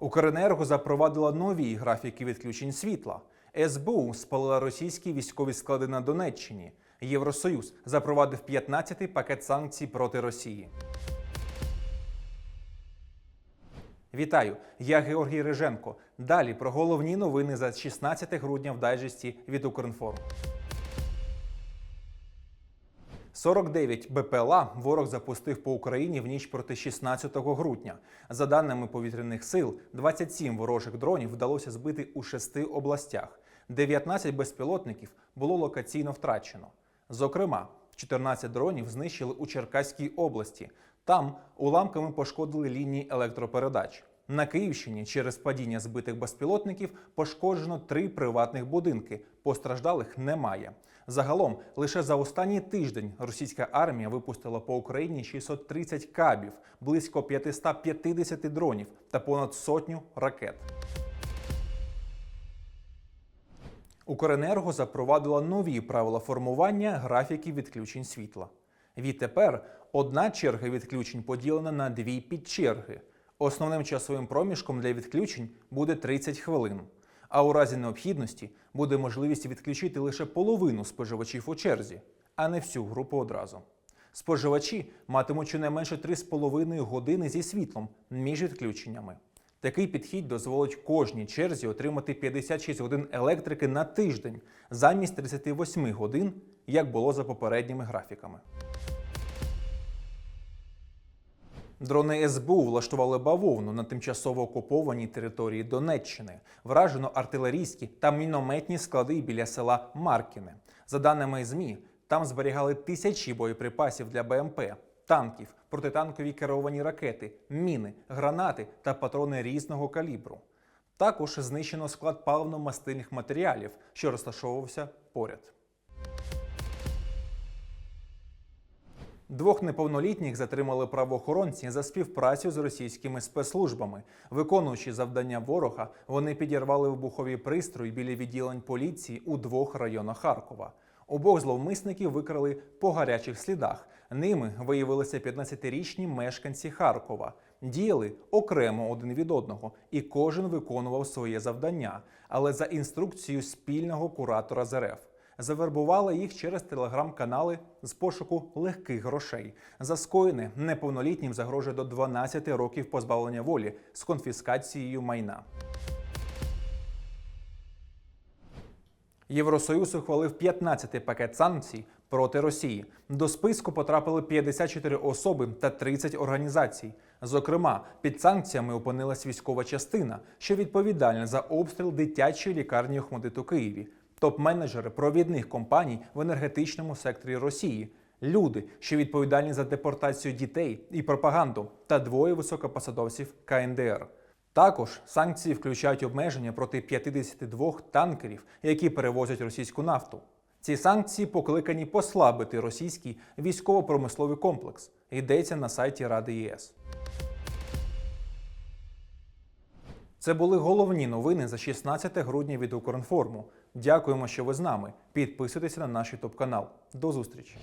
Укренерго запровадила нові графіки відключень світла. СБУ спалила російські військові склади на Донеччині. Євросоюз запровадив 15-й пакет санкцій проти Росії. Вітаю! Я Георгій Риженко. Далі про головні новини за 16 грудня в дайджесті від Укрінформ. 49 БПЛА ворог запустив по Україні в ніч проти 16 грудня. За даними повітряних сил, 27 ворожих дронів вдалося збити у шести областях. 19 безпілотників було локаційно втрачено. Зокрема, 14 дронів знищили у Черкаській області. Там уламками пошкодили лінії електропередач. На Київщині через падіння збитих безпілотників пошкоджено три приватних будинки. Постраждалих немає. Загалом, лише за останній тиждень російська армія випустила по Україні 630 кабів, близько 550 дронів та понад сотню ракет. Укренерго запровадила нові правила формування графіків відключень світла. Відтепер одна черга відключень поділена на дві підчерги. Основним часовим проміжком для відключень буде 30 хвилин. А у разі необхідності буде можливість відключити лише половину споживачів у черзі, а не всю групу одразу. Споживачі матимуть щонайменше 3,5 години зі світлом між відключеннями. Такий підхід дозволить кожній черзі отримати 56 годин електрики на тиждень замість 38 годин, як було за попередніми графіками. Дрони СБУ влаштували бавовну на тимчасово окупованій території Донеччини. Вражено артилерійські та мінометні склади біля села Маркіне. За даними ЗМІ, там зберігали тисячі боєприпасів для БМП, танків, протитанкові керовані ракети, міни, гранати та патрони різного калібру. Також знищено склад паливно-мастильних матеріалів, що розташовувався поряд. Двох неповнолітніх затримали правоохоронці за співпрацю з російськими спецслужбами. Виконуючи завдання ворога, вони підірвали вибухові пристрої біля відділень поліції у двох районах Харкова. Обох зловмисників викрали по гарячих слідах. Ними виявилися 15-річні мешканці Харкова. Діяли окремо один від одного, і кожен виконував своє завдання, але за інструкцією спільного куратора з РФ. Завербували їх через телеграм-канали з пошуку легких грошей. За скоєне неповнолітнім загрожує до 12 років позбавлення волі з конфіскацією майна. Євросоюз ухвалив 15-й пакет санкцій проти Росії. До списку потрапили 54 особи та 30 організацій. Зокрема, під санкціями опинилась військова частина, що відповідальна за обстріл дитячої лікарні Охмадит у Києві, топ-менеджери провідних компаній в енергетичному секторі Росії, люди, що відповідальні за депортацію дітей і пропаганду, та двоє високопосадовців КНДР. Також санкції включають обмеження проти 52 танкерів, які перевозять російську нафту. Ці санкції покликані послабити російський військово-промисловий комплекс. Йдеться на сайті Ради ЄС. Це були головні новини за 16 грудня від Укрінформу. Дякуємо, що ви з нами. Підписуйтеся на наш ютуб канал. До зустрічі!